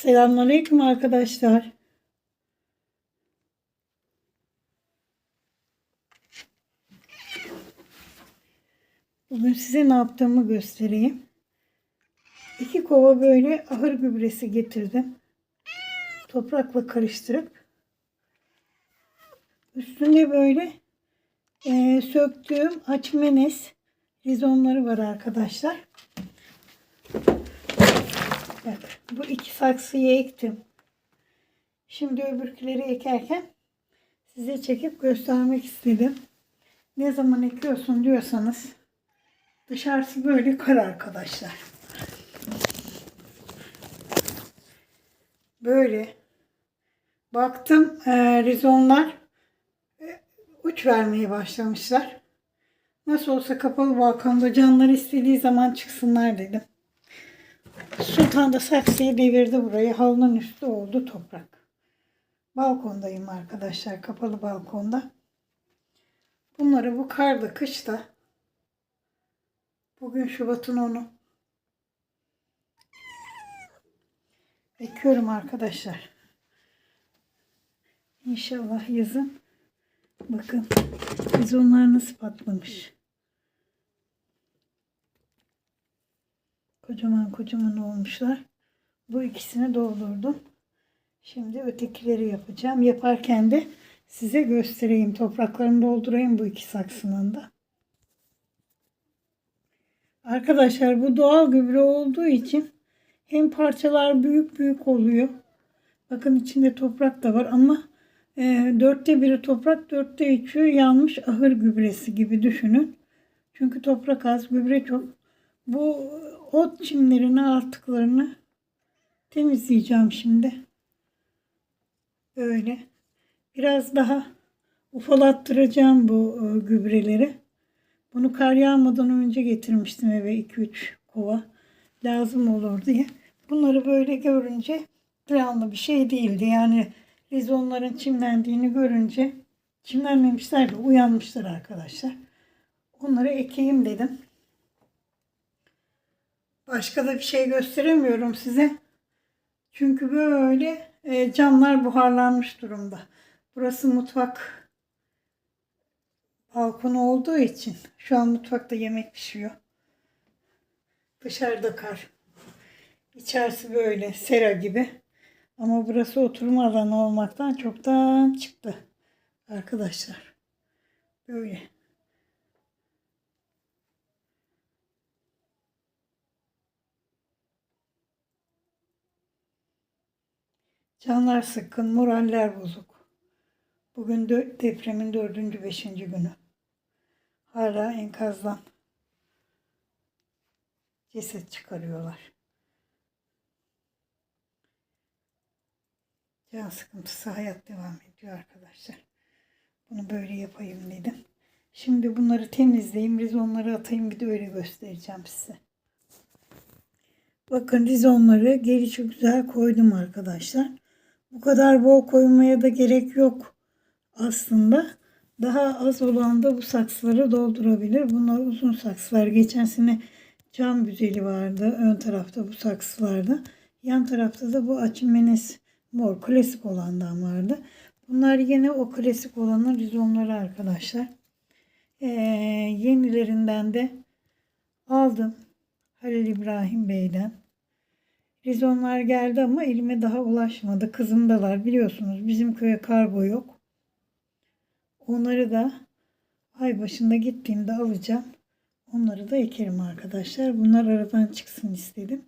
Selamünaleyküm arkadaşlar. Bugün size ne yaptığımı göstereyim. İki kova böyle ahır gübresi getirdim. Toprakla karıştırıp üstünde böyle eee, söktüğüm açmenes rizonları var arkadaşlar. Bak bu iki saksıyı ektim. Şimdi öbürküleri ekerken size çekip göstermek istedim. Ne zaman ekiyorsun diyorsanız dışarısı böyle kar arkadaşlar. Böyle baktım eee, rizonlar e, uç vermeye başlamışlar. Nasıl olsa kapalı balkonda canlar istediği zaman çıksınlar dedim. Sultan da saksıyı devirdi burayı. Halının üstü oldu toprak. Balkondayım arkadaşlar. Kapalı balkonda. Bunları bu karda kışta bugün Şubat'ın 10'u ekiyorum arkadaşlar. İnşallah yazın bakın bizonlar nasıl patlamış. Kocaman kocaman olmuşlar. Bu ikisini doldurdum. Şimdi ötekileri yapacağım. Yaparken de size göstereyim. Topraklarını doldurayım bu iki saksının da. Arkadaşlar bu doğal gübre olduğu için hem parçalar büyük büyük oluyor. Bakın içinde toprak da var ama e, dörtte biri toprak, dörtte üçü yanmış ahır gübresi gibi düşünün. Çünkü toprak az, gübre çok. Bu ot çimlerini artıklarını temizleyeceğim şimdi. Böyle. Biraz daha ufalattıracağım bu e, gübreleri. Bunu kar yağmadan önce getirmiştim eve 2-3 kova. Lazım olur diye. Bunları böyle görünce planlı bir şey değildi. Yani rizonların çimlendiğini görünce çimlenmemişler de uyanmışlar arkadaşlar. Onları ekeyim dedim. Başka da bir şey gösteremiyorum size. Çünkü böyle e, camlar buharlanmış durumda. Burası mutfak balkonu olduğu için şu an mutfakta yemek pişiyor. Dışarıda kar. İçerisi böyle sera gibi. Ama burası oturma alanı olmaktan çoktan çıktı. Arkadaşlar. Böyle. Canlar sıkkın, moraller bozuk. Bugün dö- depremin dördüncü, beşinci günü. Hala enkazdan ceset çıkarıyorlar. Can sıkıntısı hayat devam ediyor arkadaşlar. Bunu böyle yapayım dedim. Şimdi bunları temizleyeyim, rizonları atayım bir de öyle göstereceğim size. Bakın rizonları gelişi güzel koydum arkadaşlar. Bu kadar bol koymaya da gerek yok aslında. Daha az olan da bu saksıları doldurabilir. Bunlar uzun saksılar. Geçen sene cam güzeli vardı. Ön tarafta bu saksılarda. Yan tarafta da bu açımenes mor klasik olandan vardı. Bunlar yine o klasik olanın rizonları arkadaşlar. Ee, yenilerinden de aldım. Halil İbrahim Bey'den. Rizonlar geldi ama elime daha ulaşmadı. Kızımdalar biliyorsunuz bizim köye kargo yok. Onları da ay başında gittiğimde alacağım. Onları da ekerim arkadaşlar. Bunlar aradan çıksın istedim.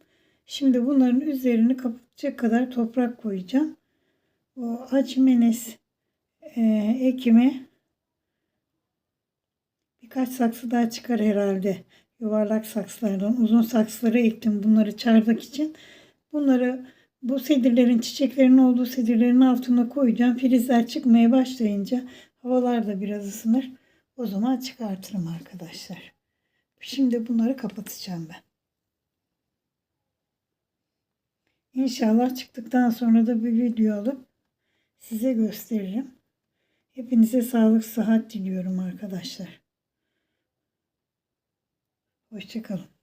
Şimdi bunların üzerini kapatacak kadar toprak koyacağım. O açmenes e, ekimi birkaç saksı daha çıkar herhalde. Yuvarlak saksılardan uzun saksıları ektim bunları çardak için. Bunları bu sedirlerin çiçeklerin olduğu sedirlerin altına koyacağım. Filizler çıkmaya başlayınca havalar da biraz ısınır. O zaman çıkartırım arkadaşlar. Şimdi bunları kapatacağım ben. İnşallah çıktıktan sonra da bir video alıp size gösteririm. Hepinize sağlık, sıhhat diliyorum arkadaşlar. Hoşçakalın.